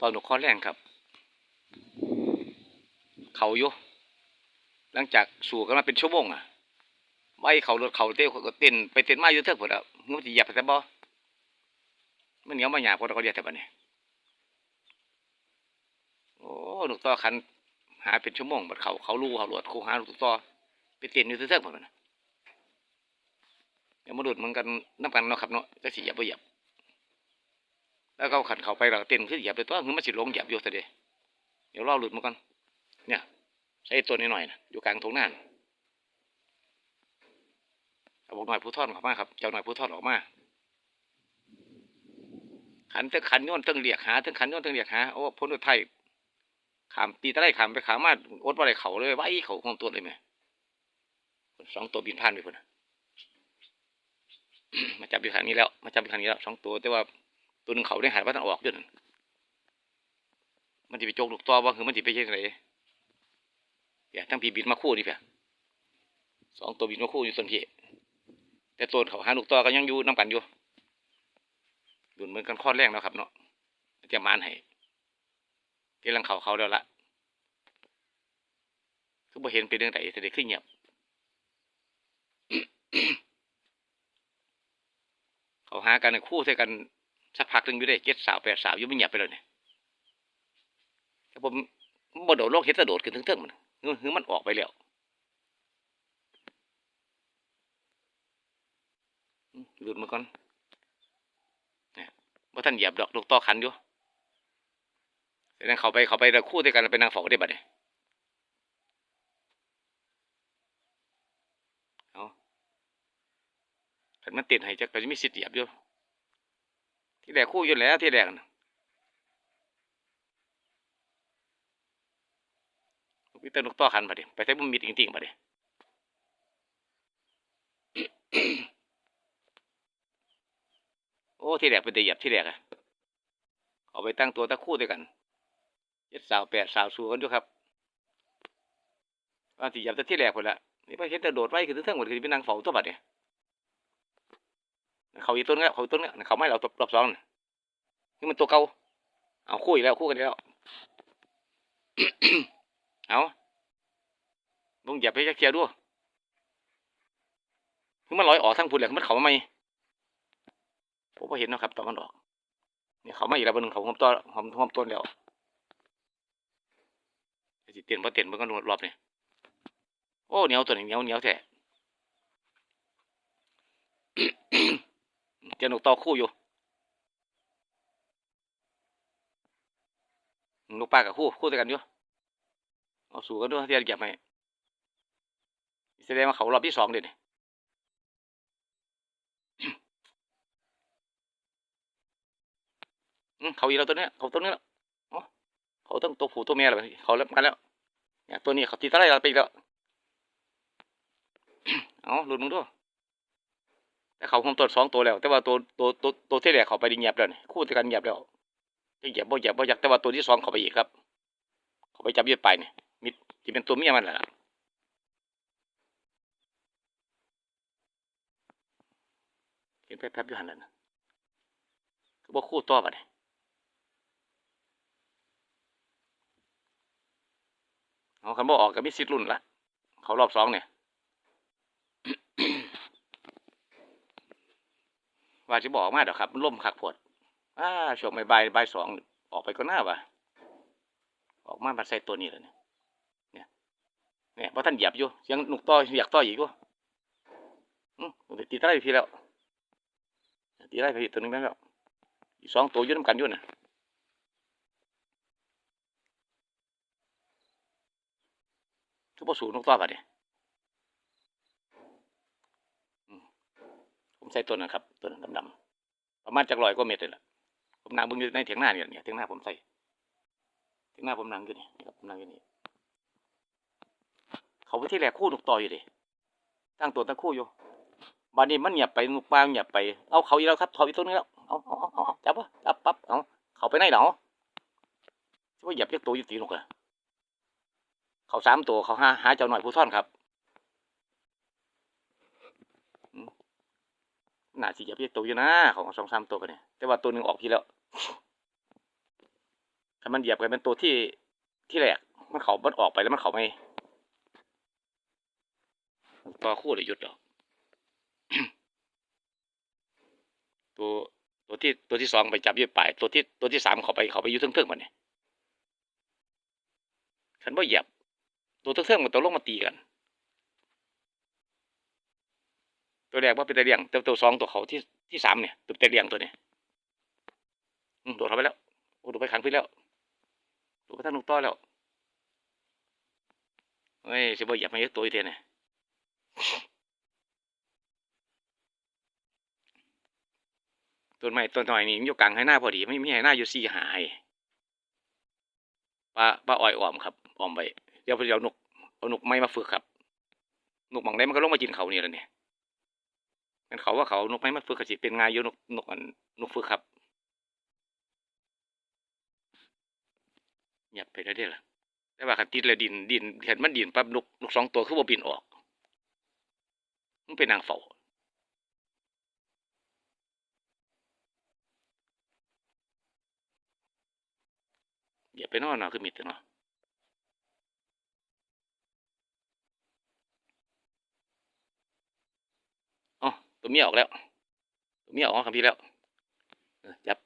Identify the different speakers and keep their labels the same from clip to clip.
Speaker 1: ตอนหนูข้อแรงครับ เขาอยู่หลังจากสู่กันมาเป็นชั่วโมงอะไว้เขารถเขาเต้ก็เต้นไปเต้นมาอยู่เท่าพอแล้วมันจะเหยียบไปแต่บ่มันเหนียวมาหยาบพอเราเรียกแต่บัดนี้โอ้ลูกต่อคัน หาเป็นชั่วโมงบัดเขาเขาลู่เขาหลวดคูหาลูกต่อไปเต้นอยู่เท่าพอนะเดี๋ยวมาดูดมันกันน้ำกันเนาะครับเนาะจะสิเหยียบบ่เหยียบ แล้วก็ขันเขาไปเราเต้นขึ้นเหยียบไปตัวคือมันสิลงเหยียบอยู่แต่เดียเดี๋ยวรอหลุดมาก่อนเนี่ยใช้ตัวนี้หน่อยนะอยู่กลางทงหน้านเอาบอกหน่อยผู้ทอดออกมาครับเจ้าหน่อยผู้ทอดออกมาขันเตึงขันย้อนเตึงเรียกหาเตึงขันย้อนเตึงเรียกหาโอ้พ้นอุทัยขามตีตะไลขามไปขามมาอดว่าไรเขาเลยไว้เขาของตัวเลยไหมสองตัวบินผ่านไปคนน่ะมาจับอยู่ทางนี้แล้ว มาจับอยู่ทางนี้แล้วสองตัวแต่ว่า ตัวหนึ่งเขาได้หายว่าต้องออกด้วยนั่นมันจะไปโจกลูกต่อว่าคือมันจะไปยังไงอย่าทั้งพีบินมาคู่นี่เพียสองตัวบินมาคู่อยู่ส่วนพี่แต่ตัวเขาหาลูกต่อก็ยังอยู่น้ำกันอยู่ดุนเหมือนกันข้อแรกแล้วครับเนาะเตรียมมานให้กำลังเขาเขาแล้วละคือบ่เห็นเป็นเรื่องใดแต่เด็กขึ้นเงียบเขาหากันคู่ใส่กัน สักพักหนึ่งอยู่ได้เจ็ดสาวแปดสาวอยู่ไม่เงียบไปเลยเนี่ยแต่ผมบ่โดดโลกเห็ดกระโดดขึ้นถึงเทิงมันเงื้อมันออกไปแล้วอืมหลุดมาก่อนเนี่ยว่าท่านเหยียบดอกลูกต่อขันอยู่แต่นั้นเขาไปเขาไปแล้วคู่ด้วยกันไปนางฝ้าได้บัดเนี่ยเอาขันมันติดให้จักก็จะมีสิทธิ์เหยียบอยู่ ที่แรกคู่อยู่แล้วที่แรกน่วิเตอร์นกต่อคันมาดิไปใช้บุญมิดจริงๆมาดิโอ้ที่แรกเป็นตะเหยียบที่แรกอะเอาไปตั้งตัวตั้งคู่ด้วยกันเจ็ดสาวแปดสาวสูกันด้วยครับว่าที่หยียบแต่ที่แรกคนละนี่ไปเห็นแต่โดดไว้คือทั้งหมดคือเป็นนางเฝ้าตัวบัดเนี่ย เขาอีต้นเนี้ยเขาอีต้นเนี้ยเขาไม่เราตบรอบสองนี่มันตัวเก่าเอาคู่อีกแล้วคู่กันแล้วเอาลุงอย่าไปเคลียร์ด้วยคือมันลอยออกทั้งพุ่นเลยมันเขามาไหมผมก็เห็นนะครับตอนมันออกเนี่ยเขาไมาอีกแล้วบนหนึ่งเขาหอมตัวหอมหอมต้นแล้วไอ้สิเตียนพอเตียนมันก็รอบเนี่ยโอ้เหนียวตัวนี้เหนียวเหนียวแท้ เจอนกต่อคู่อยู่นกปลากับคู่คู่ด้วยกันอยู่เอาสู่กันด้วยที่จะเก็บไหมแสดงว่าเขารอบที่สองเด็ดนี่อืมเขาอีกแล้วตัวเนี้ยเขาตัวเนี้ยแล้วเขาต้องตัวผู้ตัวเมียแล้วเขาเริ่มกันแล้วเนี่ยตัวนี้เขาตีตะไลเราไปอีกแล้วเอาหลุดมึงด้วย แต่เขาคงตัวสองตัวแล้ว แต่ว่าตัวตัวตัวตัวที่แรกเขาไปดิเงียบแล้วนี่คู่ที่กันเงียบแล้วจะเหยียบบ่เหยียบบ่อยากแต่ว่าตัวที่สองเขาไปอีกครับ เขาไปจับยืดไปนี่มิดที่เป็นตัวเมียมันแหละเห็นแป๊บๆอยู่หันนั่นน่ะคือบ่คู่ต่อปะเนี่ยเอาคันบ่ออกกับมิดซิดรุ่นละเขารอบสองเนี่ย ว่าจะบอกมาเดี๋ยวครับ มันล่มขักผดอ่าช่วงบ่ายบ่ายสองออกไปก็น่าวะออกมาบัดใส่ตัวนี้เลยเนี่ยเนี่ย เนี่ยเพราะท่านเหยียบอยู่ยังหนุกต่ออยากต่ออีกวะอืมตีได้พี่แล้วตีได้พี่ตัวนึงแล้วอีกสองตัวอยืนกันอยู่น่ะทุบสูนกต่อกันเนี่ย ผม ใส่ตัวนั้นครับตัวนั้นดำๆประมาณจากร้อยกว่าเมตรเลยล่ะผมนั่งเบนอยู่ในเถียงหน้าเนี่ยเนี่ยเถียงหน้าผมใส่เถียงหน้าผมนั่งอยู่นี่ครับผมนั่งอยู่นี่เขาไปที่แรกคู่นกต่ออยู่ดิตั้งตัวตั้งคู่อยู่บัดนี้มันเหยียบไปนกปลาเหยียบไปเอาเขาอีกแล้วครับถอยอีกตัวนึงแล้วเอาเอาเอาเอาจับวะจับปั๊บเอาเขาไปไหนเหรอจะว่าเหยียบเรียกตัวอยู่ตีนกอะเขาสามตัวเขาหาหาเจ้าหน่อยผู้ท่อนครับ หน่าสิจะเพียกตัวอยู่นะของสองสามตัวกันเนี่ยแต่ว่าตัวหนึ่งออกพี่แล้วถ้ามันเหยียบกันเป็นตัวที่ที่แรกมันเขามันออกไปแล้วมันเขาไม่ต่อคู่เลยหยุดดอตัวตัวที่ตัวที่สองไปจับยืดปลายตัวที่ตัวที่สามเขาไปเขาไปยู่เทิงๆมันเนี่ยฉันว่าเหยียบตัวเทิงๆมันตัวลงมาตีกัน ตัวแรกว่าเป็นตะเลียงตัวตัวสองตัวเขาที่ที่สามเนี่ยตัวตะเลียงตัวนี้อืมโดดเข้าไปแล้วโอ้ดดไปขังพิษแล้วโดดไปทางลูกต้อแล้วเฮ้ยสิบ่เหยียบมาเยอะตัวอีเทียเนี่ยต้นไม้ต้นหน่อยนี่อยู่กลางให้หน้าพอดี ไม่มีให้หน้าอยู่สี่หายปลาปลาอ้อยอ้อมครับอ้อมไปเดี๋ยวเดี๋ยวนกเอานกไม้มาฝึกครับนกหมองได้มันก็ลงมากินเขานี่แหละเนี่ย มันเขาว่าเขานกไม้มันฝึกกระสิเป็นงายอยู่นกนกอันนกฝึกครับเงียบไปได้เด้ล่ะแต่ว่าคันติดแล้วดินดินเห็นมันดินปั๊บนกนกสองตัวคือบ่บินออก มันเป็นนางเฝ้าอย่าไปนอนเนาะคือมิดเนาะอ๋อ ตัวเมียออกแล้ว ตัวเมียออกข้างพี่แล้วเออจับ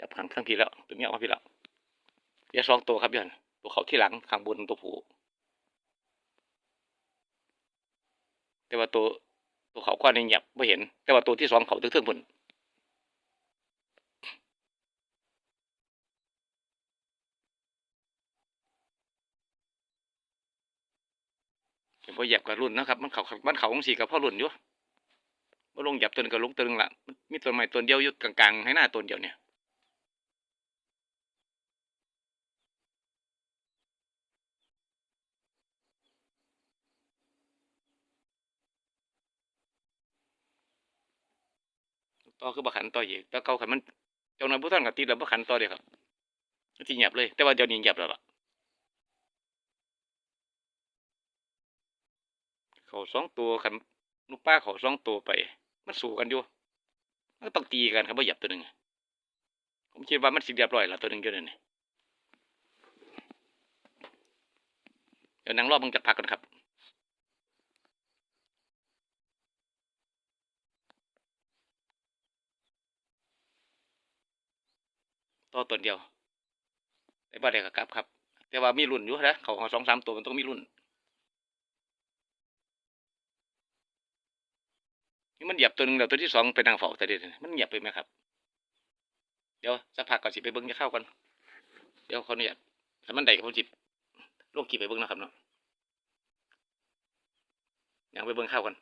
Speaker 1: จับข้างข้างพี่แล้ว ตัวเมียออกมาพี่แล้วเดี๋ยวสองตัวครับยันตัวเขาที่หลังข้างบนตัวผู้แต่ว่าตัวตัวเขาก้อนนี่หยับไม่เห็น แต่ว่าตัวที่สองเขาทึ่งๆบนเห็นว่าหยับกับรุ่นนะครับ มันเขามันเขาของสีกับพ่อรุ่นอยู่ ว่าลงหยับตัวนึงกับลงตัวนึงละมีตัวใหม่ตัวเดียวอยู่กลางๆให้หน้าตัวเดียวเนี่ยต่อคือบัขันต่ออีกแต่เก่าขันมันเจ้าหน้าผู้ท่านกับตีแล้วบัขันต่อเดียวครับมันสิเงียบเลย แต่ว่าเดี๋ยวนี้เงียบแล้วล่ะเขาสองตัวขันลูกป้าเขาสองตัวไป มันสู้กันอยู่มันก็ต้องตีกันครับว่าหยับตัวหนึ่งผมคิดว่ามันสิเรียบร้อยละตัวหนึ่งเดียวนี่เดี๋ยวนั่งรอบมึงจะพักกันครับต่อตัวเดียวไอ้บ้าเด็กกลับครับ แต่ว่ามีรุ่นอยู่นะเขาสองสามตัวมันต้องมีรุ่น นี่มันเหยียบตัวหนึ่งแล้วตัวที่สองเป็นนางเฝ้าแต่เด็ดมันเหยียบไปไหมครับ เดี๋ยวสักพักก่อนสิไปเบิ้งจะเข้ากันเดี๋ยวเขาเนี่ยถ้ามันใดกับผมจิบลงกี่ไปเบิ้งนะครับเนาะยังไปเบิ้งเข้ากัน